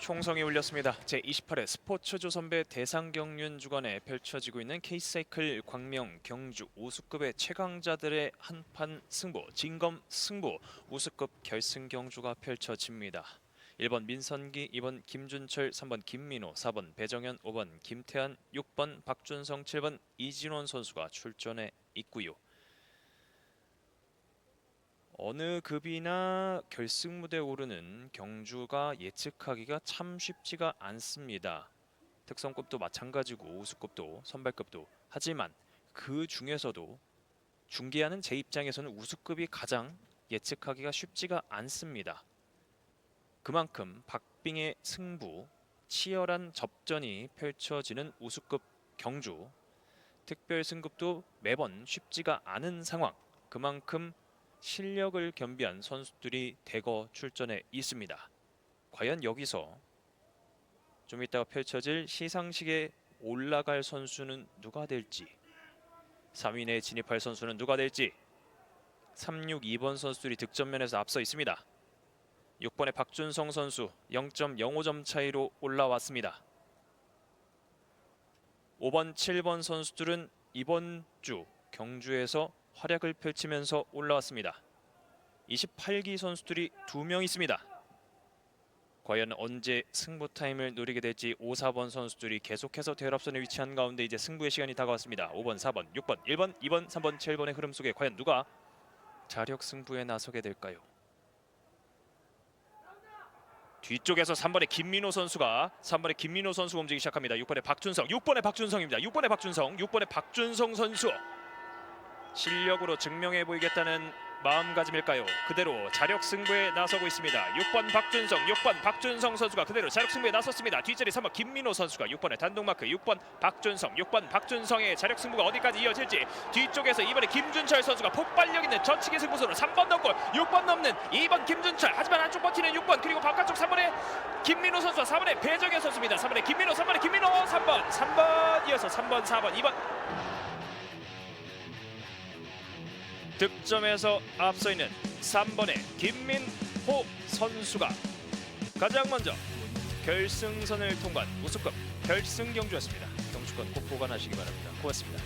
총성이 울렸습니다. 제28회 스포츠조선배 대상경륜 주간에 펼쳐지고 있는 K사이클 광명 경주 우수급의 최강자들의 한판 승부 진검 승부 우수급 결승 경주가 펼쳐집니다. 1번 민선기, 2번 김준철, 3번 김민호, 4번 배정현, 5번 김태한, 6번 박준성, 7번 이진원 선수가 출전해 있고요. 어느 급이나 결승 무대에 오르는 경주가 예측하기가 참 쉽지가 않습니다. 특성급도 마찬가지고 우수급도 선발급도 하지만 그 중에서도 중계하는 제 입장에서는 우수급이 가장 예측하기가 쉽지가 않습니다. 그만큼 박빙의 승부, 치열한 접전이 펼쳐지는 우수급 경주, 특별 승급도 매번 쉽지가 않은 상황. 그만큼 실력을 겸비한 선수들이 대거 출전해 있습니다. 과연 여기서 좀 이따가 펼쳐질 시상식에 올라갈 선수는 누가 될지 3위 내에 진입할 선수는 누가 될지 362번 선수들이 득점면에서 앞서 있습니다. 6번의 박준성 선수 0.05점 차이로 올라왔습니다. 5번, 7번 선수들은 이번 주 경주에서 활약을 펼치면서 올라왔습니다. 28기 선수들이 두 명 있습니다. 과연 언제 승부 타임을 노리게 될지 5, 4번 선수들이 계속해서 대열합선에 위치한 가운데 이제 승부의 시간이 다가왔습니다. 5번, 4번, 6번, 1번, 2번, 3번, 7번의 흐름 속에 과연 누가 자력 승부에 나서게 될까요? 뒤쪽에서 3번의 김민호 선수가 3번의 김민호 선수가 움직이기 시작합니다. 6번의 박준성, 6번의 박준성입니다. 6번의 박준성, 6번의 박준성 선수 실력으로 증명해 보이겠다는 마음가짐일까요? 그대로 자력 승부에 나서고 있습니다. 6번 박준성, 6번 박준성 선수가 그대로 자력 승부에 나섰습니다. 뒷자리 3번 김민호 선수가 6번의 단독 마크, 6번 박준성, 6번 박준성의 자력 승부가 어디까지 이어질지 뒤쪽에서 이번에 김준철 선수가 폭발력 있는 전치기 승부수로 3번 넘고 6번 넘는 2번 김준철 하지만 한쪽 버티는 6번 그리고 바깥쪽 3번의 김민호 선수와 4번의 배정현 선수입니다. 3번의 김민호, 3번의 김민호, 3번, 3번 이어서 3번, 4번, 2번 득점에서 앞서 있는 3번의 김민호 선수가 가장 먼저 결승선을 통과한 우승급 결승 경주였습니다. 경주권 꼭 보관하시기 바랍니다. 고맙습니다.